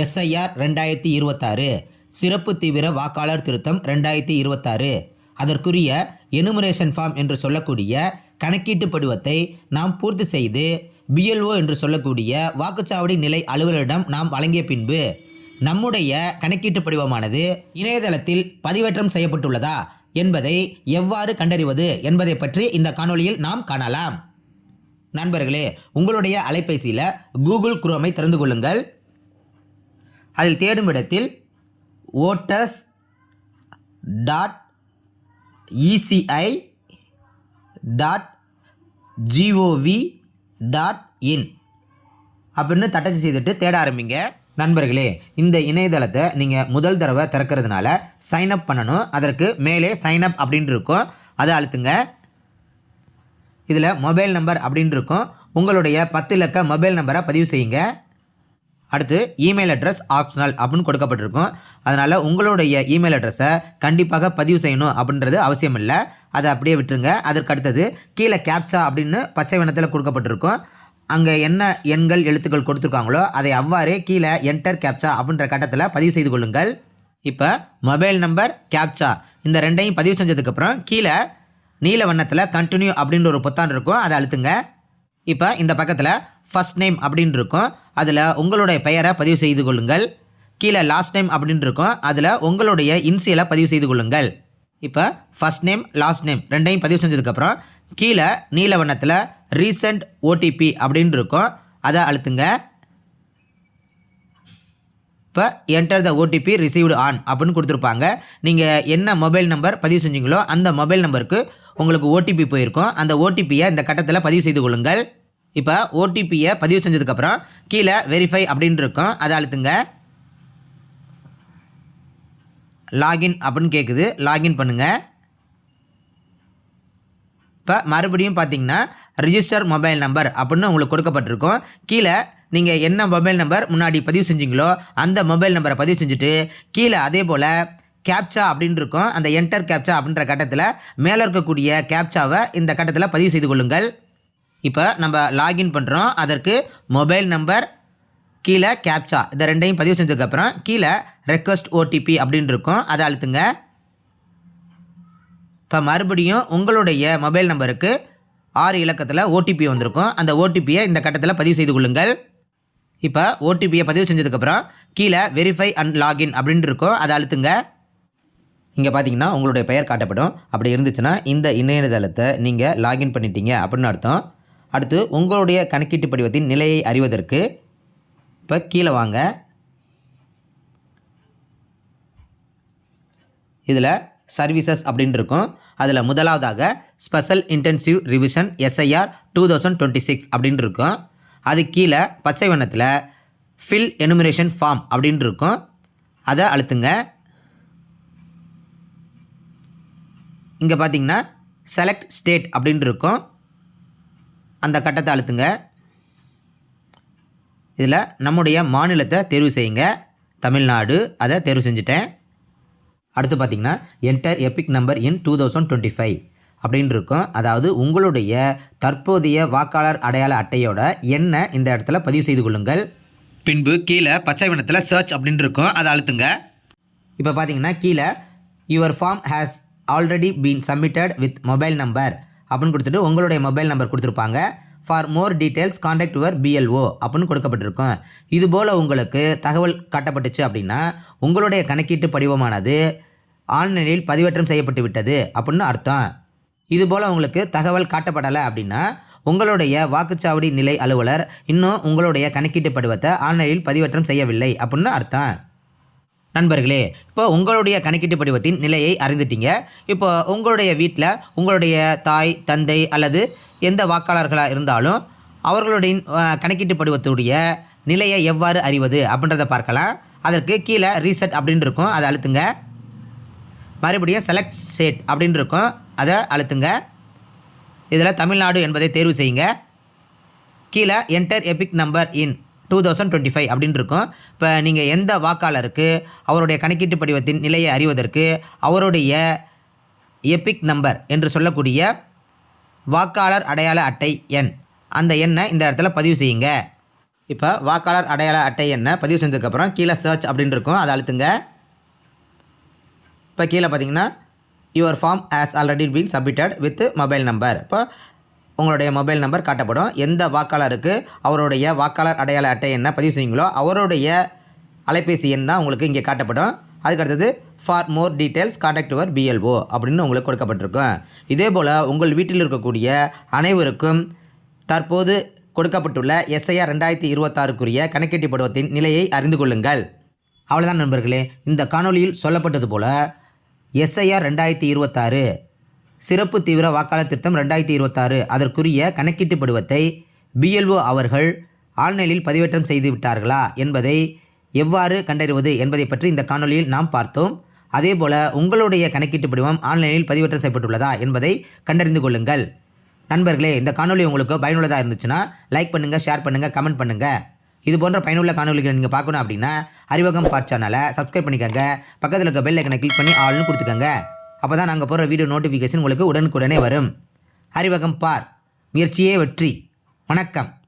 SIR ரெண்டாயிரத்தி இருபத்தாறு. சிறப்பு தீவிர வாக்காளர் திருத்தம் ரெண்டாயிரத்தி இருபத்தாறு. அதற்குரிய எனுமரேஷன் ஃபார்ம் என்று சொல்லக்கூடிய கணக்கீட்டு படிவத்தை நாம் பூர்த்தி செய்து பிஎல்ஓ என்று சொல்லக்கூடிய வாக்குச்சாவடி நிலை அலுவலரிடம் நாம் வழங்கிய பின்பு நம்முடைய கணக்கீட்டு படிவமானது இணையதளத்தில் பதிவேற்றம் செய்யப்பட்டுள்ளதா என்பதை எவ்வாறு கண்டறிவது என்பதை பற்றி இந்த காணொளியில் நாம் காணலாம். நண்பர்களே உங்களுடைய அலைபேசியில் கூகுள் குரோமை திறந்து கொள்ளுங்கள். அதில் தேடும் இடத்தில் voters dot ECI dot GOV dot in அப்படின்னு தட்டச்சு செய்துட்டு தேட ஆரம்பிங்க. நண்பர்களே இந்த இணையதளத்தை நீங்கள் முதல் தடவை திறக்கிறதுனால சைன் அப் பண்ணணும். அதற்கு மேலே சைன் அப் இருக்கும். அதை அழுத்துங்க. இதில் மொபைல் நம்பர் அப்படின்ட்டு இருக்கும். உங்களுடைய பத்து இலக்க மொபைல் நம்பரை பதிவு செய்யுங்க. அடுத்து இமெயில் அட்ரஸ் ஆப்ஷனல் அப்படின்னு கொடுக்கப்பட்டிருக்கும். அதனால் உங்களுடைய இமெயில் அட்ரஸை கண்டிப்பாக பதிவு செய்யணும் அப்படின்றது அவசியம் இல்லை. அதை அப்படியே விட்டுருங்க. அதற்கு அடுத்தது கீழே கேப்சா அப்படின்னு பச்சை வண்ணத்தில் கொடுக்கப்பட்டிருக்கும். அங்கே என்ன எண்கள் எழுத்துக்கள் கொடுத்துருக்காங்களோ அதை அவ்வாறே கீழே என்டர் கேப்சா அப்படின்ற கட்டத்தில் பதிவு செய்து கொள்ளுங்கள். இப்போ மொபைல் நம்பர் கேப்சா இந்த ரெண்டையும் பதிவு செஞ்சதுக்கப்புறம் கீழே நீல வண்ணத்தில் கண்டினியூ அப்படின்ற ஒரு பொத்தான் இருக்கும். அதை அழுத்துங்க. இப்போ இந்த பக்கத்தில் ஃபர்ஸ்ட் நேம் அப்படின்னு இருக்கும் அதில் உங்களுடைய பெயரை பதிவு செய்து கொள்ளுங்கள். கீழே லாஸ்ட் நேம் அப்படின்னு இருக்கும் அதில் உங்களுடைய இன்சியலை பதிவு செய்து கொள்ளுங்கள். இப்போ ஃபர்ஸ்ட் நேம் லாஸ்ட் நேம் ரெண்டையும் பதிவு செஞ்சதுக்கப்புறம் கீழே நீல வண்ணத்தில் ரீசெண்ட் ஓடிபி அப்படின்னு இருக்கும் அதை அழுத்துங்க. இப்போ enter the OTP received on அப்படின்னு கொடுத்துருப்பாங்க. நீங்கள் என்ன மொபைல் நம்பர் பதிவு செஞ்சீங்களோ அந்த மொபைல் நம்பருக்கு உங்களுக்கு ஓடிபி போயிருக்கும். அந்த ஓடிபியை இந்த கட்டத்தில் பதிவு செய்து கொள்ளுங்கள். இப்போ ஓடிபியை பதிவு செஞ்சதுக்கப்புறம் கீழே வெரிஃபை அப்படின்னு இருக்கும். அதை அழுத்துங்க. லாகின் அப்படின்னு கேட்குது லாகின் பண்ணுங்கள் இப்போ மறுபடியும் பார்த்தீங்கன்னா ரிஜிஸ்டர் மொபைல் நம்பர் அப்படின்னு உங்களுக்கு கொடுக்கப்பட்டிருக்கும். கீழே நீங்கள் என்ன மொபைல் நம்பர் முன்னாடி பதிவு செஞ்சீங்களோ அந்த மொபைல் நம்பரை பதிவு செஞ்சுட்டு கீழே அதே போல் கேப்சா அப்படின்னு இருக்கும். அந்த என்டர் கேப்சா அப்படின்ற கட்டத்தில் மேலே இருக்கக்கூடிய கேப்சாவை இந்த கட்டத்தில் பதிவு செய்து கொள்ளுங்கள். இப்போ நம்ம லாகின் பண்ணுறோம் அதற்கு மொபைல் நம்பர் கீழே கேப்சா இதை ரெண்டையும் பதிவு செஞ்சதுக்கப்புறம் கீழே ரெக்வஸ்ட் ஓடிபி அப்படின்னு இருக்கும். அதை அழுத்துங்க. இப்போ மறுபடியும் உங்களுடைய மொபைல் நம்பருக்கு ஆறு இலக்கத்தில் ஓடிபி வந்திருக்கும். அந்த ஓடிபியை இந்த கட்டத்தில் பதிவு செய்து கொள்ளுங்கள். இப்போ ஓடிபியை பதிவு செஞ்சதுக்கப்புறம் கீழே வெரிஃபை அண்ட் லாகின் அப்படின்னு இருக்கும். அதை அழுத்துங்க. இங்கே பார்த்தீங்கன்னா உங்களுடைய பெயர் காட்டப்படும். அப்படி இருந்துச்சுன்னா இந்த இணையதளத்தை நீங்கள் லாகின் பண்ணிட்டீங்க அப்படின்னு அர்த்தம். அடுத்து உங்களுடைய கணக்கீட்டு படிவத்தின் நிலையை அறிவதற்கு இப்போ கீழே வாங்க. இதில் சர்வீசஸ் அப்படின்னு இருக்கும். அதில் முதலாவதாக special intensive revision SIR two thousand twenty six அப்படின்னு இருக்கும். அது கீழே பச்சை வண்ணத்தில் ஃபில் எனுமிரேஷன் ஃபார்ம் அப்படின்னு இருக்கும். அதை அழுத்துங்க. இங்கே பார்த்தீங்கன்னா செலக்ட் ஸ்டேட் அப்படின்னு இருக்கும். அந்த கட்டத்தை அழுத்துங்க. இதில் நம்முடைய மாநிலத்தை தேர்வு செய்யுங்க. தமிழ்நாடு அதை தேர்வு செஞ்சுட்டேன். அடுத்து பார்த்தீங்கன்னா enter EPIC number in two thousand twenty five அப்படின்னு இருக்கும். அதாவது உங்களுடைய தற்போதைய வாக்காளர் அடையாள அட்டையோட எண்ணை இந்த இடத்துல பதிவு செய்து கொள்ளுங்கள். பின்பு கீழே பச்சை வினத்தில் சர்ச் அப்படின்னு இருக்கும். அதை அழுத்துங்க. இப்போ பார்த்தீங்கன்னா கீழே your form has already been submitted with mobile number அப்படின்னு கொடுத்துட்டு உங்களுடைய மொபைல் நம்பர் கொடுத்துருப்பாங்க. For more details contact your BLO அப்படின்னு கொடுக்கப்பட்டிருக்கும். இதுபோல் உங்களுக்கு தகவல் காட்டப்பட்டுச்சு அப்படின்னா உங்களுடைய கணக்கீட்டு படிவமானது ஆன்லைனில் பதிவேற்றம் செய்யப்பட்டு விட்டது அப்படின்னு அர்த்தம். இதுபோல் உங்களுக்கு தகவல் காட்டப்படலை அப்படின்னா உங்களுடைய வாக்குச்சாவடி நிலை அலுவலர் இன்னும் உங்களுடைய கணக்கீட்டு படிவத்தை ஆன்லைனில் பதிவேற்றம் செய்யவில்லை அப்படின்னு அர்த்தம். நண்பர்களே இப்போ உங்களுடைய கணக்கீட்டு படிவத்தின் நிலையை அறிந்துட்டீங்க. இப்போ உங்களுடைய வீட்டில் உங்களுடைய தாய் தந்தை அல்லது எந்த வாக்காளர்களாக இருந்தாலும் அவர்களுடைய கணக்கீட்டு படிவத்துடைய நிலையை எவ்வாறு அறிவது அப்படின்றத பார்க்கலாம். அதற்கு கீழே ரீசெட் அப்படின்னு இருக்கும் அதை அழுத்துங்க. மறுபடியும் செலக்ட் ஸ்டேட் அப்படின்னு இருக்கும் அதை அழுத்துங்க. இதில் தமிழ்நாடு என்பதை தேர்வு செய்யுங்க. கீழே enter EPIC number in two thousand twenty five அப்படின்னு இருக்கும். இப்போ நீங்கள் எந்த வாக்காளருக்கு அவருடைய கணக்கீட்டு படிவத்தின் நிலையை அறிவதற்கு அவருடைய எபிக் நம்பர் என்று சொல்லக்கூடிய வாக்காளர் அடையாள அட்டை எண். அந்த எண்ணை இந்த இடத்துல பதிவு செய்யுங்க. இப்போ வாக்காளர் அடையாள அட்டை எண்ணை பதிவு செஞ்சதுக்கப்புறம் கீழே சர்ச் அப்படின்னு இருக்கும். அதை அழுத்துங்க. இப்போ கீழே பார்த்தீங்கன்னா your form has already been submitted with mobile number இப்போ உங்களுடைய மொபைல் நம்பர் காட்டப்படும். எந்த வாக்காளருக்கு அவருடைய வாக்காளர் அடையாள அட்டை என்ன பதிவு செய்யுங்களோ அவருடைய அலைபேசி எண் தான் உங்களுக்கு இங்கே காட்டப்படும். அதுக்கடுத்தது for more details contact your BLO அப்படின்னு உங்களுக்கு கொடுக்கப்பட்டிருக்கும். இதே போல் உங்கள் வீட்டில் இருக்கக்கூடிய அனைவருக்கும் தற்போது கொடுக்கப்பட்டுள்ள எஸ்ஐஆர் ரெண்டாயிரத்தி இருபத்தாறுக்குரிய கணக்கீட்டு படுவத்தின் நிலையை அறிந்து கொள்ளுங்கள். அவ்வளோதான் நண்பர்களே. இந்த காணொலியில் சொல்லப்பட்டது போல எஸ்ஐஆர் ரெண்டாயிரத்தி இருபத்தாறு சிறப்பு தீவிர வாக்காளர் திட்டம் ரெண்டாயிரத்தி இருபத்தாறு. அதற்குரிய கணக்கீட்டு படிவத்தை பிஎல்ஓ அவர்கள் ஆன்லைனில் பதிவேற்றம் செய்து விட்டார்களா என்பதை எவ்வாறு கண்டறிவது என்பதை பற்றி இந்த காணொலியில் நாம் பார்த்தோம். அதேபோல் உங்களுடைய கணக்கீட்டு படிவம் ஆன்லைனில் பதிவேற்றம் செய்யப்பட்டுள்ளதா என்பதை கண்டறிந்து கொள்ளுங்கள். நண்பர்களே இந்த காணொலி உங்களுக்கு பயனுள்ளதாக இருந்துச்சுன்னா லைக் பண்ணுங்கள் ஷேர் பண்ணுங்கள் கமெண்ட் பண்ணுங்கள் இது போன்ற பயனுள்ள காணொளிகளை நீங்கள் பார்க்கணும் அப்படின்னா அறிவகம் பார்ட் சேனலை சப்ஸ்கிரைப் பண்ணிக்கோங்க. பக்கத்தில் இருக்க பெல் ஐக்கனை கிளிக் பண்ணி ஆள்னு கொடுத்துக்கோங்க. அப்போ தான் நாங்கள் போடுற வீடியோ நோட்டிஃபிகேஷன் உங்களுக்கு உடனுக்குடனே வரும். அறிவகம் பார். முயற்சியே வெற்றி. வணக்கம்.